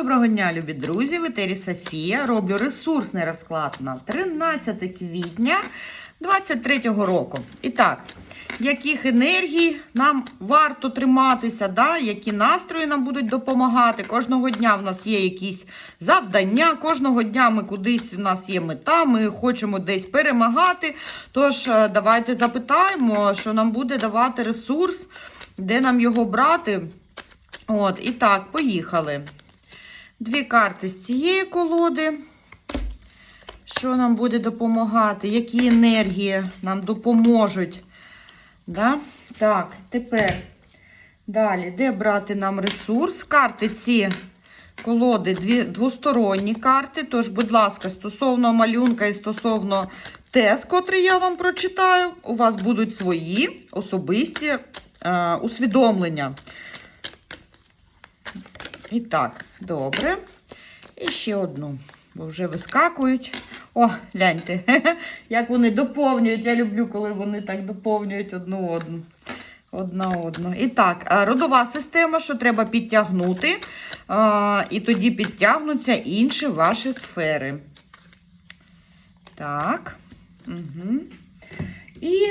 Доброго дня, любі друзі! В етері Софія. Роблю ресурсний розклад на 13 квітня 2023 року. І так, яких енергій нам варто триматися, да? які настрої нам будуть допомагати. Кожного дня в нас є якісь завдання, кожного дня ми кудись, у нас є мета, ми хочемо десь перемагати. Тож, е, давайте запитаємо, що нам буде давати ресурс, де нам його брати. От, і так, поїхали. Дві карти з цієї колоди. Що нам буде допомагати? Які енергії нам допоможуть? Да? Так, тепер далі, де брати нам ресурс? Карти ці колоди дві, двосторонні карти. Тож, будь ласка, стосовно малюнка і стосовно тез, котрий я вам прочитаю, у вас будуть свої особисті е, усвідомлення. І так, добре. І ще одну, бо вже вискакують. О, гляньте, як вони доповнюють. Я люблю, коли вони так доповнюють одну одну. Одна одну. І так, родова система, що треба підтягнути, і тоді підтягнуться інші ваші сфери. Так. Угу. І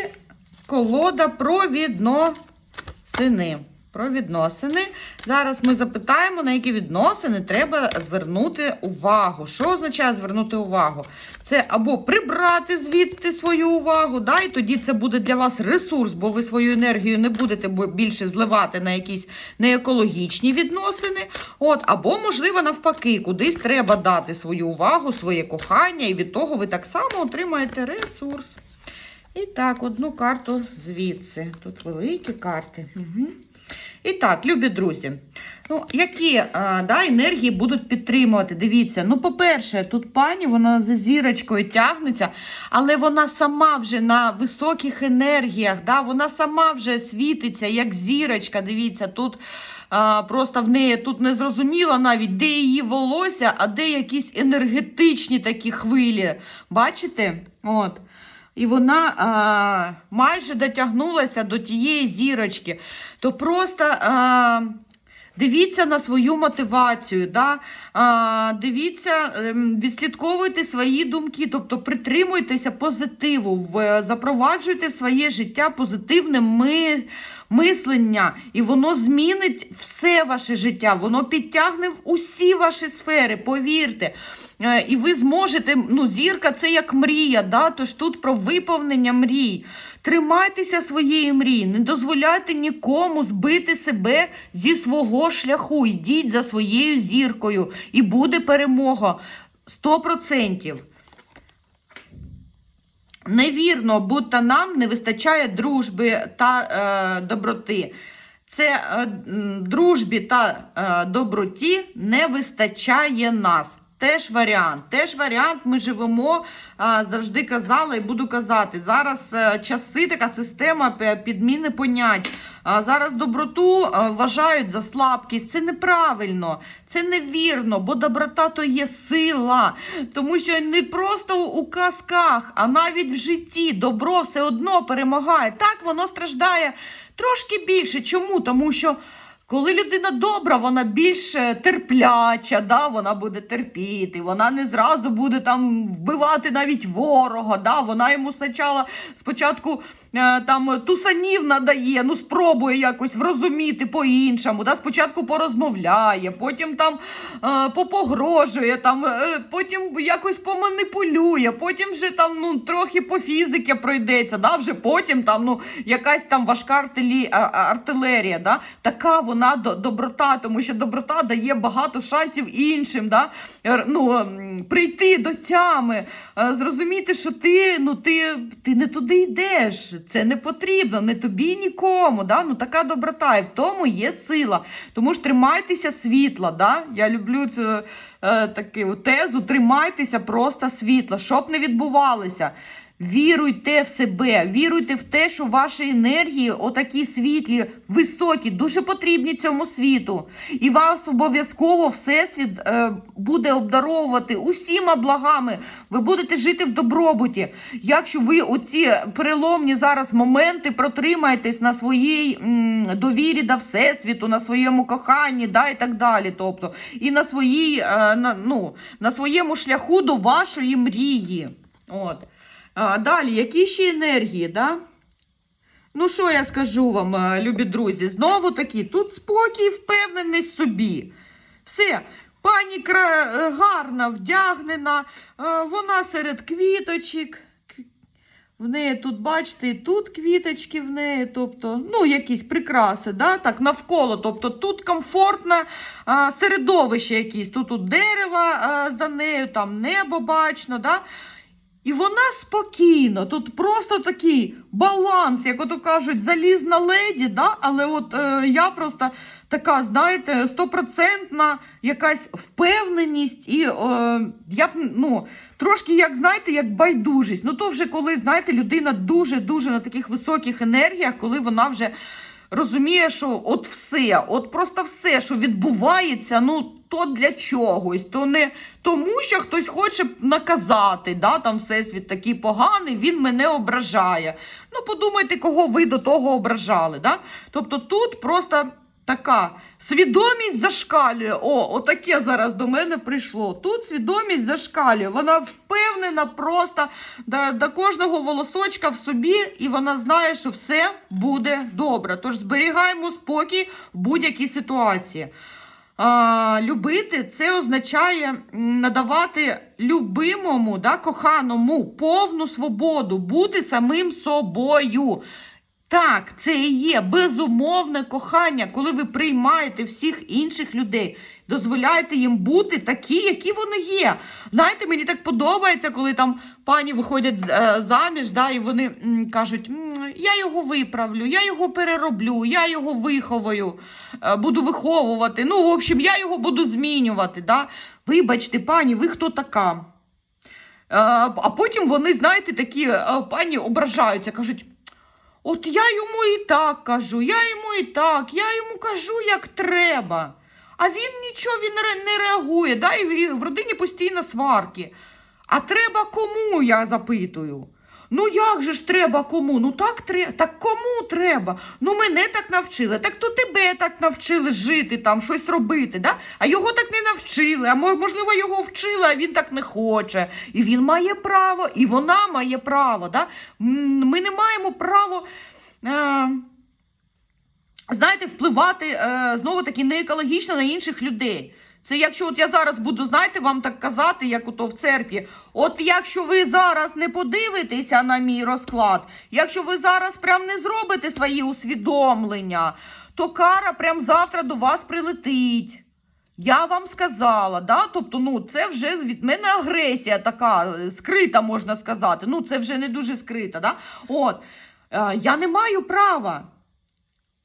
колода про відносини. Про відносини. Зараз ми запитаємо, на які відносини треба звернути увагу. Що означає звернути увагу? Це або прибрати звідти свою увагу, да, і тоді це буде для вас ресурс, бо ви свою енергію не будете більше зливати на якісь неекологічні відносини. От, або, можливо, навпаки, кудись треба дати свою увагу, своє кохання, і від того ви так само отримаєте ресурс. І так, одну карту звідси. Тут великі карти. Угу. І так, любі друзі, ну, які а, да, енергії будуть підтримувати? Дивіться, ну, по-перше, тут пані, вона за зірочкою тягнеться, але вона сама вже на високих енергіях, да, вона сама вже світиться, як зірочка. Дивіться, тут а, просто в неї тут не зрозуміло навіть, де її волосся, а де якісь енергетичні такі хвилі. Бачите? От. І вона а, майже дотягнулася до тієї зірочки. То просто а, дивіться на свою мотивацію, да? а, дивіться, ем, відслідковуйте свої думки, тобто притримуйтеся позитиву, запроваджуйте в своє життя позитивне ми, мислення, і воно змінить все ваше життя, воно підтягне в усі ваші сфери, повірте. Е, І ви зможете, ну, зірка це як мрія, да? тож тут про виповнення мрій. Тримайтеся своєї мрії, не дозволяйте нікому збити себе зі свого шляху. Йдіть за своєю зіркою, і буде перемога 100%. Невірно, будто нам не вистачає дружби та е, доброти. Це е, дружбі та е, доброті не вистачає нас. Теж варіант. Теж варіант. Ми живемо, завжди казала і буду казати. Зараз е, часи, така система підміни понять. Зараз доброту вважають за слабкість. Це неправильно, це невірно, бо доброта то є сила. Тому що не просто у казках, а навіть в житті добро все одно перемагає. Так воно страждає трошки більше. Чому? Тому що. Коли людина добра, вона більш терпляча, да? вона буде терпіти, вона не зразу буде там вбивати навіть ворога. Да? Вона йому спочатку, там тусанів надає, ну спробує якось врозуміти по-іншому. Да? Спочатку порозмовляє, потім там е, попогрожує, там, е, потім якось поманіпулює, потім вже там ну, трохи по фізики пройдеться, да? вже потім там ну, якась там важка артилі, артилерія. Да? Така вона до- доброта, тому що доброта дає багато шансів іншим. Да? Е, Ну, прийти до тями, е, зрозуміти, що ти, ну, ти, ти не туди йдеш. Це не потрібно, не тобі нікому. Да? Ну, така доброта, і в тому є сила. Тому ж тримайтеся світла. Да? Я люблю цю е, таку тезу, тримайтеся просто світла, щоб не відбувалося. Віруйте в себе, віруйте в те, що ваші енергії, отакі світлі, високі, дуже потрібні цьому світу. І вас обов'язково Всесвіт е, буде обдаровувати усіма благами. Ви будете жити в добробуті. Якщо ви оці переломні зараз моменти протримаєтесь на своїй довірі до Всесвіту, на своєму коханні, да, і так далі. Тобто, і на, своїй, е, на, ну, на своєму шляху до вашої мрії. От. Далі, які ще енергії, да? Ну, що я скажу вам, е, любі друзі? Знову таки, тут спокій, впевненість собі. Все, пані е, гарна, вдягнена, е, вона серед квіточок. В неї тут, бачите, і тут квіточки в неї, тобто, ну, якісь прикраси, да? так, навколо. Тобто тут комфортне середовище якесь. Тут тут дерево а, за нею, там небо бачно. Да? І вона спокійно, тут просто такий баланс, як ото кажуть, залізна леді, да? але от е, я просто така, знаєте, стопроцентна якась впевненість, і е, я б ну, трошки, як знаєте, як байдужість. Ну то вже коли, знаєте, людина дуже-дуже на таких високих енергіях, коли вона вже розуміє, що от все, от просто все, що відбувається, ну то для чогось, то не тому, що хтось хоче наказати, да, там всесвіт такий поганий, він мене ображає. Ну, подумайте, кого ви до того ображали. Да? Тобто тут просто така свідомість зашкалює. О, отаке зараз до мене прийшло. Тут свідомість зашкалює. Вона впевнена просто до, до кожного волосочка в собі, і вона знає, що все буде добре. Тож зберігаємо спокій в будь-якій ситуації. А, любити це означає надавати любимому, да, коханому повну свободу, бути самим собою. Так, це і є безумовне кохання, коли ви приймаєте всіх інших людей, дозволяєте їм бути такі, які вони є. Знаєте, мені так подобається, коли там пані виходять е, заміж, да, і вони кажуть, я його виправлю, я його перероблю, я його виховую, е, буду виховувати. Ну, в общем, я його буду змінювати. Да? Вибачте, пані, ви хто така? Е, А потім вони, знаєте, такі пані ображаються, кажуть. От я йому і так кажу, я йому і так, я йому кажу, як треба. А він нічого він не реагує, да? і в родині постійно сварки. А треба кому, я запитую. Ну як же ж треба кому? Ну так треба. Так кому треба? Ну мене так навчили, так то тебе так навчили жити, там щось робити, да? а його так не навчили, а можливо його вчили, а він так не хоче. І він має право, і вона має право. Да? Ми не маємо право. Е- знаєте, впливати е, знову таки не екологічно на інших людей. Це якщо от я зараз буду, знаєте, вам так казати, як ото в церкві. От якщо ви зараз не подивитеся на мій розклад, якщо ви зараз прям не зробите свої усвідомлення, то кара прям завтра до вас прилетить. Я вам сказала, да? тобто, ну, це вже від мене агресія така е, скрита, можна сказати. Ну, це вже не дуже скрита. Да? От. Е, я не маю права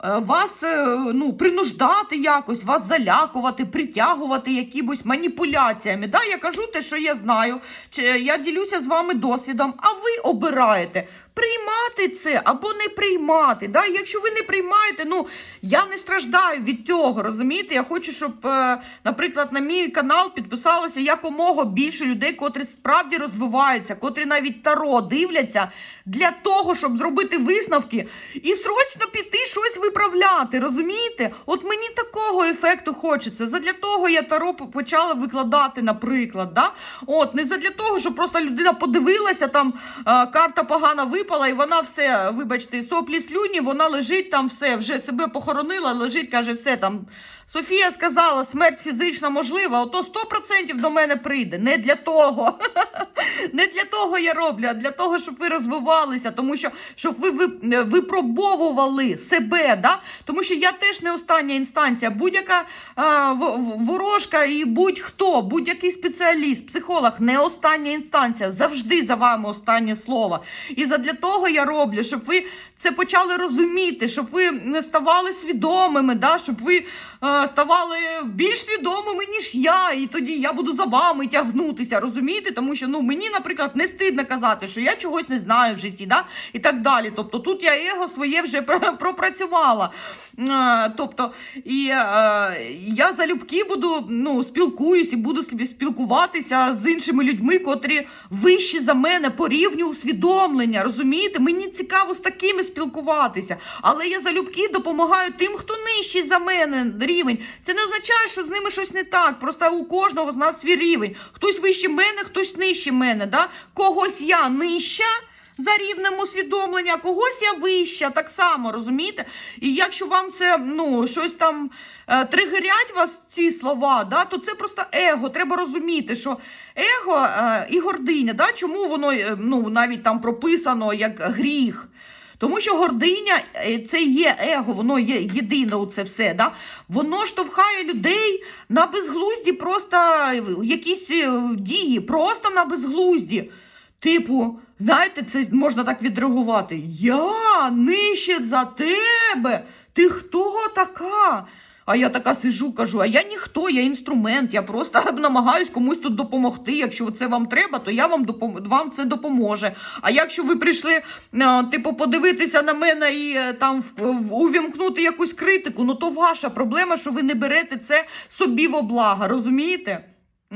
вас е, ну, принуждати якось, вас залякувати, притягувати якимось маніпуляціями. Да? Я кажу те, що я знаю, чи я ділюся з вами досвідом, а ви обираєте. Приймати це або не приймати. Да? Якщо ви не приймаєте, ну я не страждаю від цього. Розумієте? Я хочу, щоб, е, наприклад, на мій канал підписалося якомога більше людей, котрі справді розвиваються, котрі навіть таро дивляться для того, щоб зробити висновки і срочно піти щось виправляти. Розумієте? От мені такого ефекту хочеться. Задля того я таро почала викладати, наприклад. Да? От, не задля того, щоб просто людина подивилася, там е, карта погана випала, і вона все, вибачте, соплі слюні, вона лежить там все, вже себе похоронила, лежить, каже, все там. Софія сказала, смерть фізична можлива, ото 100% до мене прийде. Не для того. Не для того я роблю, а для того, щоб ви розвивалися, тому що щоб ви ви- випробовували себе. Да? Тому що я теж не остання інстанція. Будь-яка ворожка і будь-хто, будь-який спеціаліст, психолог, не остання інстанція. Завжди за вами останнє слово. І задля того я роблю, щоб ви це почали розуміти, щоб ви ставали свідомими, да? щоб ви е, ставали більш свідомими, ніж я, і тоді я буду за вами тягнутися, розумієте? Тому що ну, мені, наприклад, не стидно казати, що я чогось не знаю в житті, да? і так далі. Тобто тут я его своє вже пропрацювала. Е, Тобто, і е, я залюбки буду ну, спілкуюсь і буду спілкуватися з іншими людьми, котрі вищі за мене по рівню усвідомлення. Розумієте? Мені цікаво з такими спілкуватися. Але я залюбки допомагаю тим, хто нижчий за мене рівень. Це не означає, що з ними щось не так. Просто у кожного з нас свій рівень. Хтось вище мене, хтось нижче мене. Да? Когось я нижча за рівнем усвідомлення, когось я вища, так само, розумієте? І якщо вам це ну, щось там е, тригерять вас ці слова, да, то це просто его. Треба розуміти, що его е, і гординя, да, чому воно е, ну, навіть там прописано як гріх. Тому що гординя е, це є его, воно є єдине у це все. Да? Воно штовхає людей на безглузді, просто е, якісь е, дії, просто на безглузді. Типу, знаєте, це можна так відреагувати. Я нижче за тебе. Ти хто така? А я така сижу, кажу, а я ніхто, я інструмент, я просто намагаюсь комусь тут допомогти. Якщо це вам треба, то я вам допом... вам це допоможе. А якщо ви прийшли, е, типу, подивитися на мене і е, там увімкнути якусь критику, ну то ваша проблема, що ви не берете це собі в облага, розумієте?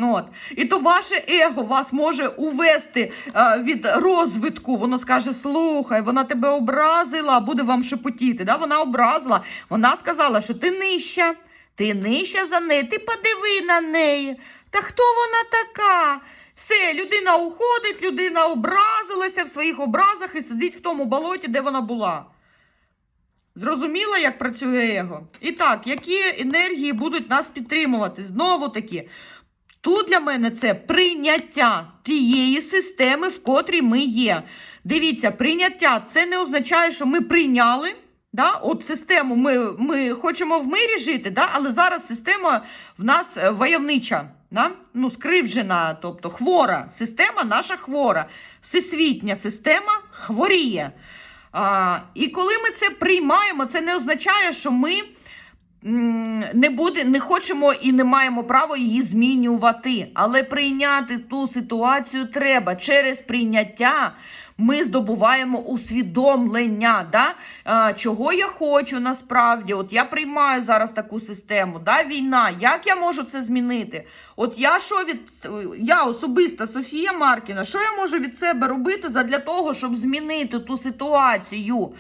От. І то ваше его вас може увести е, від розвитку. Воно скаже: слухай, вона тебе образила, а буде вам шепотіти. Да? Вона образила. Вона сказала, що ти нижча, ти нижча за неї, ти подиви на неї. Та хто вона така? Все, людина уходить, людина образилася в своїх образах і сидить в тому болоті, де вона була. Зрозуміло, як працює его? І так, які енергії будуть нас підтримувати? Знову таки, Тут для мене це прийняття тієї системи, в котрій ми є. Дивіться, прийняття це не означає, що ми прийняли. Да? От систему ми, ми хочемо в мирі жити, да? але зараз система в нас е, войовнича, да? ну, скривджена, тобто хвора. Система наша хвора. Всесвітня система хворіє. А, і коли ми це приймаємо, це не означає, що ми не буде, не хочемо і не маємо права її змінювати. Але прийняти ту ситуацію треба. Через прийняття ми здобуваємо усвідомлення, да? а, чого я хочу насправді. От я приймаю зараз таку систему, да? війна. Як я можу це змінити? От я що від я особиста Софія Маркіна, що я можу від себе робити задля того, щоб змінити ту ситуацію?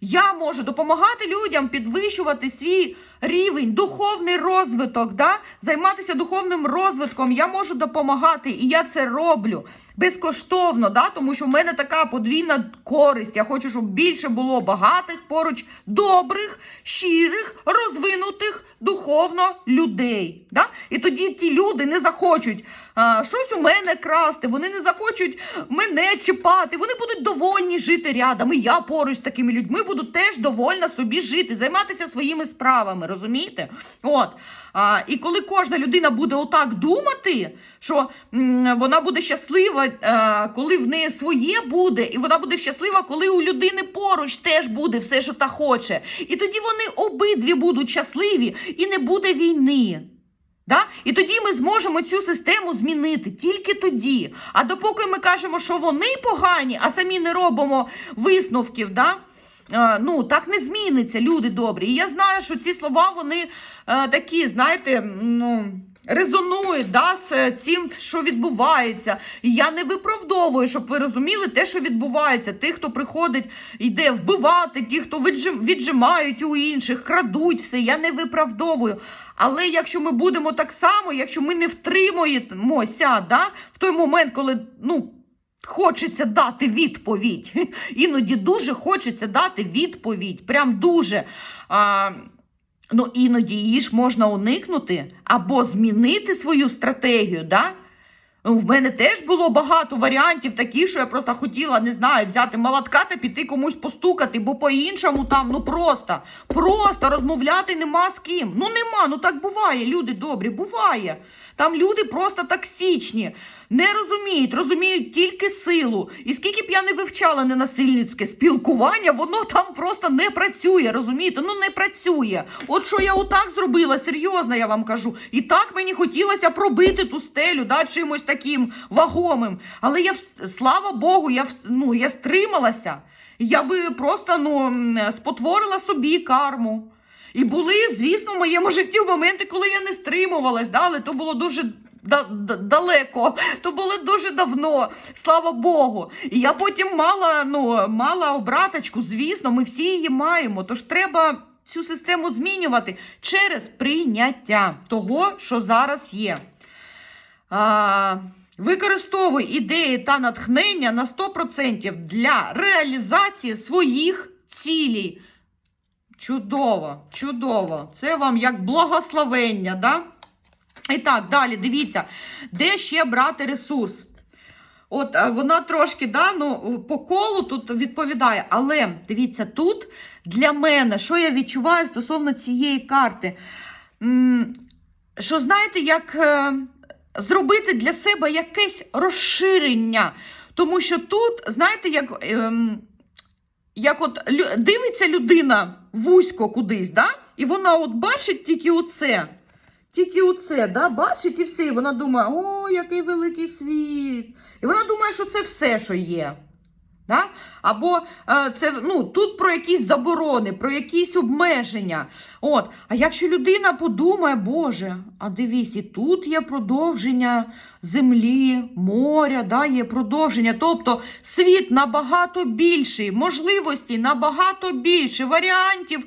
Я можу допомагати людям підвищувати свій рівень, духовний розвиток, да? займатися духовним розвитком. Я можу допомагати, і я це роблю безкоштовно, да? тому що в мене така подвійна користь. Я хочу, щоб більше було багатих поруч, добрих, щирих, розвинутих духовно людей. Да? І тоді ті люди не захочуть а, щось у мене красти, вони не захочуть мене чіпати, вони будуть довольні жити рядом. І я поруч з такими людьми буду теж довольна собі жити, займатися своїми справами, розумієте? От. А, і коли кожна людина буде отак думати, що м, вона буде щаслива, а, коли в неї своє буде, і вона буде щаслива, коли у людини поруч теж буде все, що та хоче. І тоді вони обидві будуть щасливі і не буде війни. Да? І тоді ми зможемо цю систему змінити тільки тоді. А допоки ми кажемо, що вони погані, а самі не робимо висновків, да? Е, ну так не зміниться, люди добрі. І я знаю, що ці слова вони е, такі, знаєте, ну. Резонують да, з цим, що відбувається. І я не виправдовую, щоб ви розуміли те, що відбувається. Тих, хто приходить, йде вбивати, ті, хто віджим, віджимають у інших, крадуть все. Я не виправдовую. Але якщо ми будемо так само, якщо ми не втримуємося да, в той момент, коли ну, хочеться дати відповідь, іноді дуже хочеться дати відповідь, прям дуже. А, Ну, іноді її ж можна уникнути або змінити свою стратегію, да? В мене теж було багато варіантів таких, що я просто хотіла, не знаю, взяти молотка та піти комусь постукати, бо по-іншому там, ну просто, просто розмовляти нема з ким. Ну нема, ну так буває, люди добрі, буває. Там люди просто токсичні, не розуміють, розуміють тільки силу. І скільки б я не вивчала ненасильницьке спілкування, воно там просто не працює, розумієте? Ну не працює. От що я отак зробила, серйозно я вам кажу. І так мені хотілося пробити ту стелю, да, чимось таким вагомим. Але я, слава Богу, я, ну, я стрималася. Я би просто ну, спотворила собі карму. І були, звісно, в моєму житті моменти, коли я не стримувалась, да, але то було дуже да- да- далеко, то було дуже давно, слава Богу. І я потім мала, ну, мала обраточку, звісно, ми всі її маємо. Тож треба цю систему змінювати через прийняття того, що зараз є. А, використовуй ідеї та натхнення на 100% для реалізації своїх цілей. Чудово, чудово. Це вам як благословення, да? І так, далі, дивіться, де ще брати ресурс? От е, вона трошки да, ну, по колу тут відповідає, але дивіться, тут для мене, що я відчуваю стосовно цієї карти, що знаєте, як е, зробити для себе якесь розширення. Тому що тут, знаєте, як, ем, як от дивиться людина вузько кудись, да? і вона от бачить тільки оце. Тільки оце, да, бачить і все. І вона думає, о, який великий світ. І вона думає, що це все, що є. Да? Або е, це ну, тут про якісь заборони, про якісь обмеження. От. А якщо людина подумає, Боже, а дивись, і тут є продовження землі, моря, да, є продовження. Тобто світ набагато більший, можливостей набагато більше, варіантів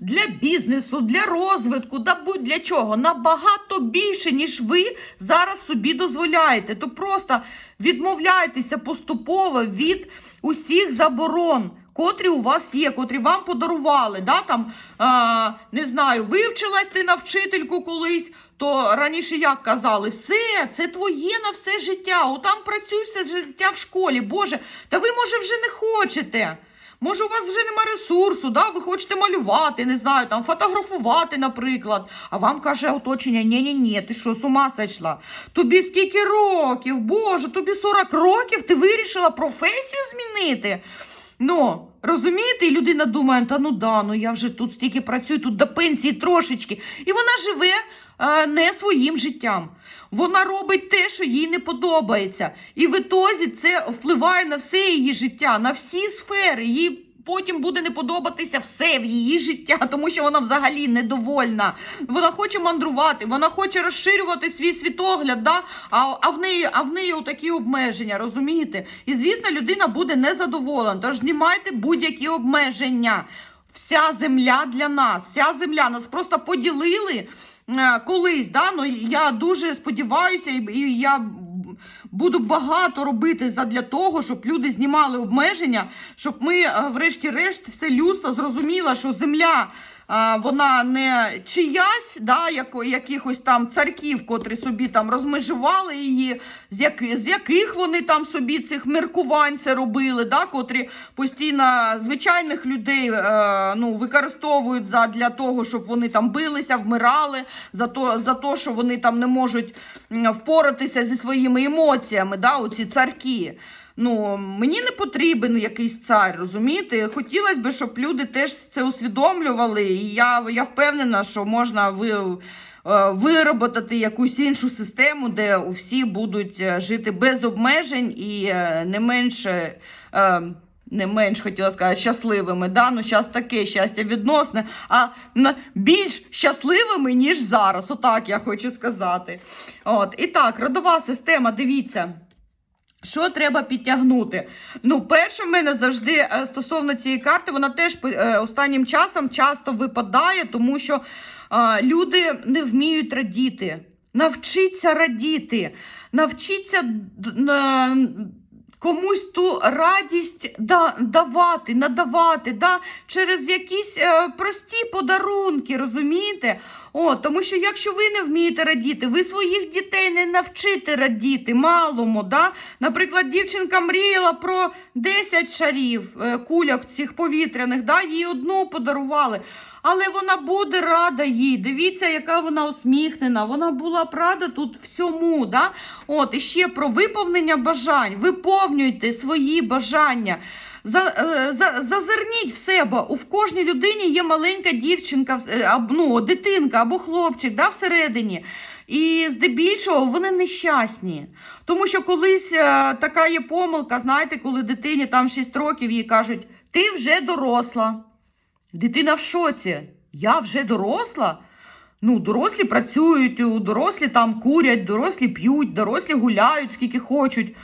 для бізнесу, для розвитку, да будь для чого, набагато більше, ніж ви зараз собі дозволяєте. То просто відмовляйтеся поступово від усіх заборон. Котрі у вас є, котрі вам подарували, да, там, а, не знаю, вивчилась ти на вчительку колись, то раніше як казали, все, це твоє на все життя, отам працюй все життя в школі. Боже, та ви, може, вже не хочете. Може, у вас вже нема ресурсу, да? ви хочете малювати, не знаю, там фотографувати, наприклад. А вам каже оточення: ні ні ні ти що, з ума сойшла? Тобі скільки років? Боже, тобі 40 років, ти вирішила професію змінити. Ну, розумієте, і людина думає, та ну да, ну я вже тут стільки працюю, тут до пенсії трошечки. І вона живе е, не своїм життям. Вона робить те, що їй не подобається. І в ітозі це впливає на все її життя, на всі сфери. Їй потім буде не подобатися все в її життя, тому що вона взагалі недовольна. Вона хоче мандрувати, вона хоче розширювати свій світогляд, да? а, а в неї, а в неї такі обмеження, розумієте? І звісно, людина буде незадоволена. Тож знімайте будь-які обмеження. Вся земля для нас, вся земля нас просто поділили е, колись. Да? Ну, я дуже сподіваюся, і, і я буду багато робити задля того, щоб люди знімали обмеження, щоб ми, е, врешті-решт, все людство зрозуміло, що земля. Вона не чиясь, да, як, якихось там царків, котрі собі там розмежували її, з, як, з яких вони там собі цих міркувань це робили, да, котрі постійно звичайних людей е, ну, використовують за, для того, щоб вони там билися, вмирали, за то, за то, що вони там не можуть впоратися зі своїми емоціями, да, оці царки. Ну, мені не потрібен якийсь цар, розумієте? Хотілося б, щоб люди теж це усвідомлювали. І я, я впевнена, що можна ви, е, вироботати якусь іншу систему, де всі будуть е, жити без обмежень і е, не менше. Не менш хотіла сказати щасливими, да? ну зараз таке щастя відносне, а більш щасливими, ніж зараз. Отак я хочу сказати. От. І так, родова система, дивіться. Що треба підтягнути? Ну, перше, в мене завжди е, стосовно цієї карти, вона теж е, останнім часом часто випадає, тому що е, люди не вміють радіти. Навчіться радіти, навчіться на- комусь ту радість да, давати, надавати, да, через якісь е, прості подарунки, розумієте? О, тому що якщо ви не вмієте радіти, ви своїх дітей не навчите радіти малому. Да? Наприклад, дівчинка мріяла про 10 шарів е, кульок цих повітряних, да? їй одну подарували. Але вона буде рада їй. Дивіться, яка вона усміхнена. Вона була б рада тут всьому. Да? От, і ще про виповнення бажань. Виповнюйте свої бажання. За, е, за, зазирніть в себе. У в кожній людині є маленька дівчинка, е, ну, дитинка або хлопчик да, всередині. І здебільшого вони нещасні. Тому що колись е, така є помилка, знаєте, коли дитині там 6 років їй кажуть, ти вже доросла. Дитина в шоці. Я вже доросла? Ну, дорослі працюють, дорослі там курять, дорослі п'ють, дорослі гуляють скільки хочуть.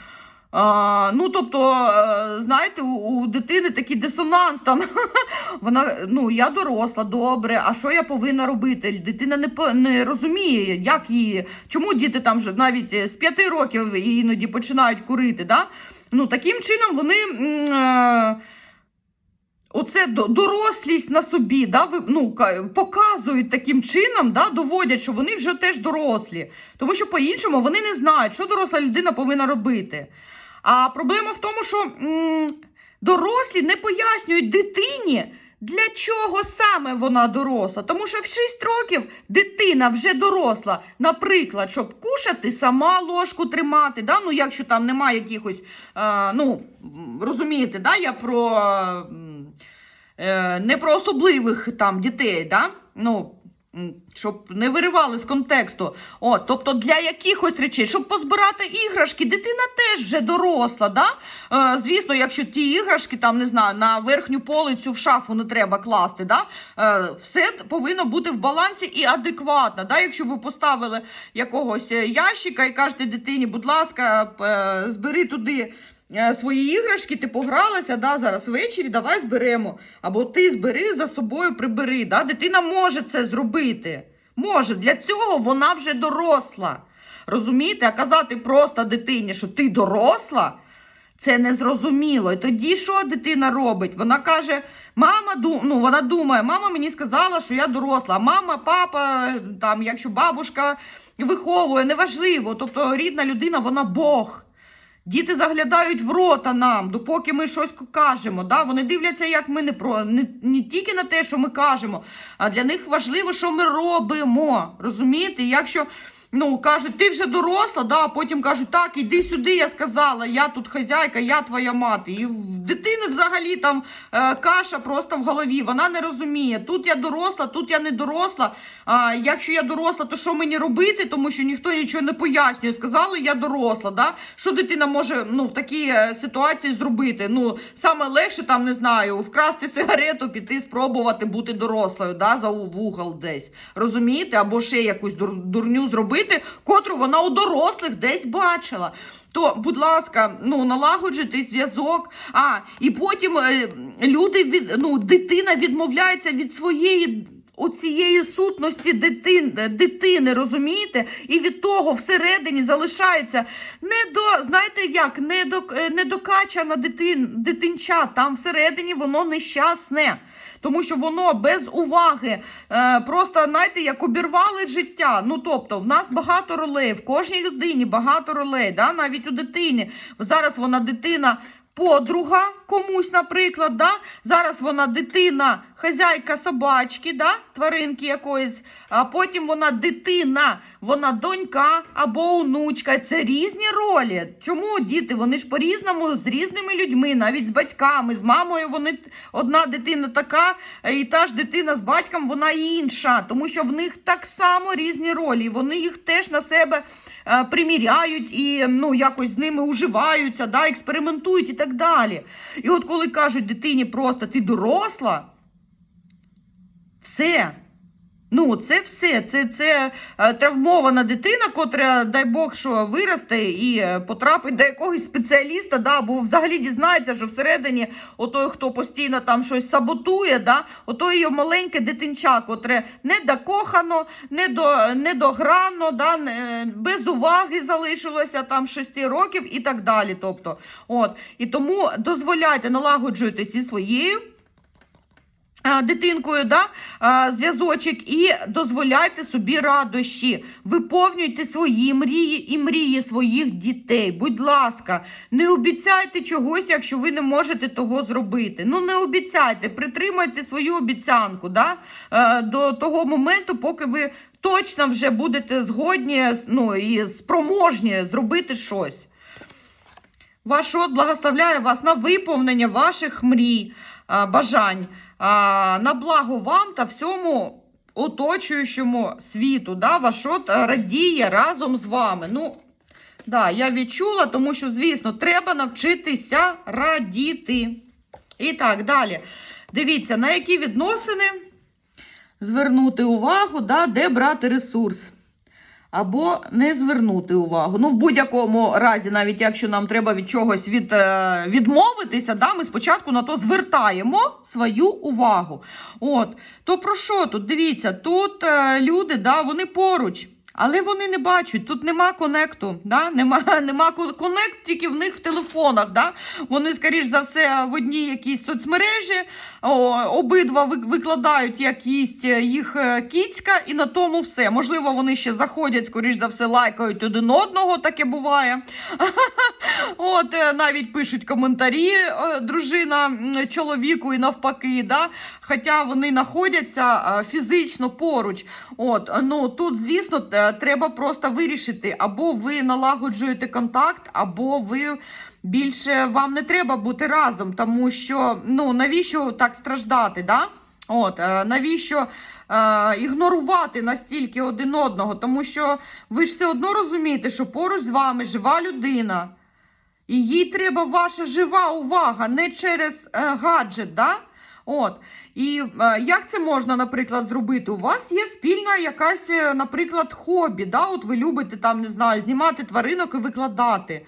А, ну, тобто, е, знаєте, у, у дитини такий дисонанс там. Вона, ну, я доросла, добре, а що я повинна робити? Дитина не, не розуміє, як її, чому діти там вже навіть е, з п'яти років іноді починають курити. Да? Ну, таким чином вони. е, Оце дорослість на собі, да, ну, показують таким чином, да, доводять, що вони вже теж дорослі. Тому що по-іншому вони не знають, що доросла людина повинна робити. А проблема в тому, що м, дорослі не пояснюють дитині, для чого саме вона доросла. Тому що в 6 років дитина вже доросла, наприклад, щоб кушати, сама ложку тримати. Да? Ну, якщо там немає якихось, е, ну, розумієте, да? я про. Е, не про особливих там дітей, да? ну, щоб не виривали з контексту. От, тобто для якихось речей, щоб позбирати іграшки, дитина теж вже доросла. Да? Е, звісно, якщо ті іграшки там, не знаю, на верхню полицю в шафу не треба класти, да? е, все повинно бути в балансі і адекватно. Да? Якщо ви поставили якогось е, ящика і кажете дитині, будь ласка, е, збери туди свої іграшки, ти погралася, да, зараз ввечері, давай зберемо. Або ти збери за собою, прибери. Да? Дитина може це зробити. Може, для цього вона вже доросла. Розумієте, а казати просто дитині, що ти доросла, це незрозуміло. І тоді що дитина робить? Вона каже: мама ну, вона думає, мама мені сказала, що я доросла. Мама, папа, там, якщо бабушка виховує, неважливо. Тобто рідна людина, вона Бог. Діти заглядають в рота нам, допоки ми щось кажемо. Да? Вони дивляться, як ми не про не, не тільки на те, що ми кажемо, а для них важливо, що ми робимо. Розумієте? Якщо ну, кажуть, ти вже доросла, да? а потім кажуть, так, іди сюди, я сказала, я тут хазяйка, я твоя мати. І в дитини взагалі там е, каша просто в голові. Вона не розуміє. Тут я доросла, тут я не доросла. А якщо я доросла, то що мені робити? Тому що ніхто нічого не пояснює. Сказали, я доросла. Да? Що дитина може ну, в такій е, ситуації зробити? Ну, саме легше там не знаю, вкрасти сигарету, піти спробувати бути дорослою, да, за вугол десь. Розумієте? Або ще якусь дур- дурню зробити, котру вона у дорослих десь бачила. То, будь ласка, ну налагоджуйте зв'язок. А і потім е, люди від ну, дитина відмовляється від своєї. Оцієї сутності дитин, дитини, розумієте? І від того всередині залишається не до, знаєте як, не до, е, недокачана дитин, дитинча. Там всередині воно нещасне. Тому що воно без уваги, е, просто знаєте, як обірвали життя. Ну тобто, в нас багато ролей, в кожній людині багато ролей, да? навіть у дитині. Зараз вона дитина. Подруга комусь, наприклад, да? зараз вона дитина, хазяйка собачки, да? тваринки якоїсь, а потім вона дитина, вона донька або онучка. Це різні ролі. Чому діти? Вони ж по-різному з різними людьми, навіть з батьками, з мамою вони одна дитина така, е, і та ж дитина з батьком, вона інша, тому що в них так само різні ролі. Вони їх теж на себе приміряють і ну, якось з ними уживаються, да, експериментують і так далі. І от коли кажуть дитині просто ти доросла, все. Ну, це все. Це, це е, травмована дитина, котра, дай Бог, що виросте і е, потрапить до якогось спеціаліста, да, або взагалі дізнається, що всередині отой, хто постійно там щось саботує, да, ото її маленьке дитинча, котре недокохано, недо, недограно, да, не- без уваги залишилося там 6 років і так далі. Тобто, от. І тому дозволяйте, налагоджуйте зі своєю дитинкою, да, зв'язочок, і дозволяйте собі радощі. Виповнюйте свої мрії і мрії своїх дітей. Будь ласка, не обіцяйте чогось, якщо ви не можете того зробити. Ну не обіцяйте, притримайте свою обіцянку да, до того моменту, поки ви точно вже будете згодні ну, і спроможні зробити щось. Ваш род благословляє вас на виповнення ваших мрій, бажань, на благо вам та всьому оточуючому світу. Да? Ваш радіє разом з вами. Ну, да, я відчула, тому що, звісно, треба навчитися радіти. І так, далі. Дивіться, на які відносини звернути увагу, да, де брати ресурс. Або не звернути увагу. Ну, в будь-якому разі, навіть якщо нам треба від чогось від, е, відмовитися, да, ми спочатку на то звертаємо свою увагу. От, то про що тут? Дивіться, тут е, люди, да, вони поруч. Але вони не бачать, тут нема конекту, да? нема, нема конект тільки в них в телефонах. Да? Вони, скоріш за все, в одній якійсь соцмережі о, обидва викладають якісь е, їх е, кіцька, і на тому все. Можливо, вони ще заходять, скоріш за все, лайкають один одного, таке буває. От е, навіть пишуть коментарі дружина чоловіку і навпаки. Да? Хоча вони знаходяться фізично поруч. От, ну тут, звісно, треба просто вирішити, або ви налагоджуєте контакт, або ви. Більше вам не треба бути разом, тому що ну навіщо так страждати? Да? От е, навіщо е, ігнорувати настільки один одного? Тому що ви ж все одно розумієте, що поруч з вами жива людина, і їй треба ваша жива увага, не через е, гаджет. Да? От. І е, як це можна, наприклад, зробити? У вас є спільна якась, е, наприклад, хобі. Да? От ви любите там, не знаю, знімати тваринок і викладати.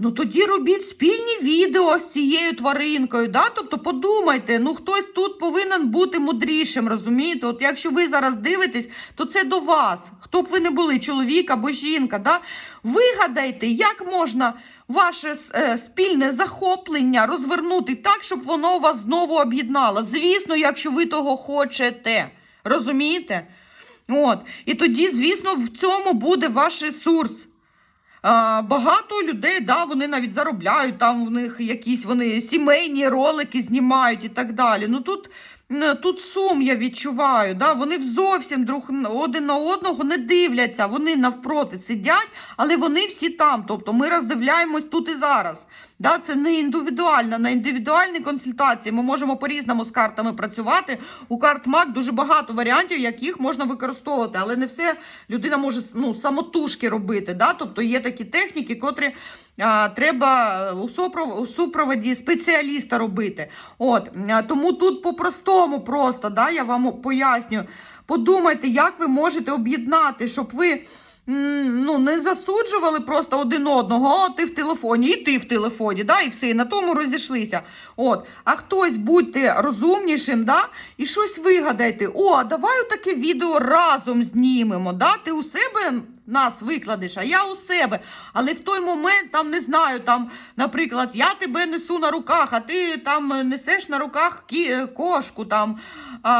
Ну тоді робіть спільні відео з цією тваринкою. Да? Тобто подумайте, ну хтось тут повинен бути мудрішим, розумієте? От якщо ви зараз дивитесь, то це до вас. Хто б ви не були, чоловік або жінка. Да? Вигадайте, як можна ваше е, спільне захоплення розвернути так, щоб воно вас знову об'єднало. Звісно, якщо ви того хочете. Розумієте? От. І тоді, звісно, в цьому буде ваш ресурс. Багато людей, да, вони навіть заробляють, там в них якісь вони сімейні ролики знімають і так далі. Ну тут, тут сум я відчуваю. Да, вони зовсім друг один на одного не дивляться, вони навпроти сидять, але вони всі там. Тобто ми роздивляємось тут і зараз. Да, це не індивідуально. На індивідуальній консультації ми можемо по-різному з картами працювати. У карт МАК дуже багато варіантів, яких можна використовувати, але не все людина може ну, самотужки робити. Да? Тобто є такі техніки, котрі треба у, супроводі спеціаліста робити. От, тому тут по-простому просто, да, я вам поясню. Подумайте, як ви можете об'єднати, щоб ви. Ну, не засуджували просто один одного, о, ти в телефоні, і ти в телефоні, да, і все, і на тому розійшлися. От. А хтось будьте розумнішим, да, і щось вигадайте. О, а давай таке відео разом знімемо. Да? Ти у себе нас викладеш, а я у себе. Але в той момент там не знаю, там, наприклад, я тебе несу на руках, а ти там несеш на руках кі- кошку, там, а,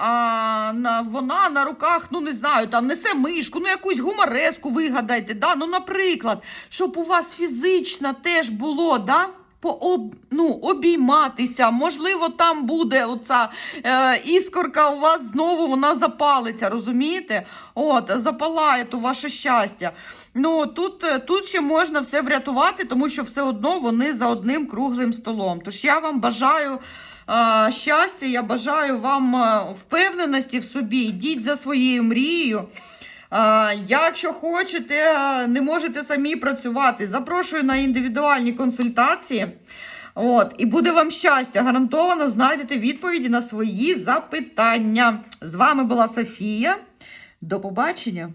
а на, вона на руках, ну не знаю, там несе мишку, ну якусь гумореску вигадайте. Да? Ну, наприклад, щоб у вас фізично теж було, да? Пооб, ну, обійматися, можливо, там буде оця е, іскорка у вас знову вона запалиться, розумієте? От, запалає то ваше щастя. Ну, тут, е, тут ще можна все врятувати, тому що все одно вони за одним круглим столом. Тож я вам бажаю е, щастя, я бажаю вам е, впевненості в собі. Йдіть за своєю мрією. Якщо хочете, не можете самі працювати, запрошую на індивідуальні консультації. От, і буде вам щастя. Гарантовано знайдете відповіді на свої запитання. З вами була Софія. До побачення!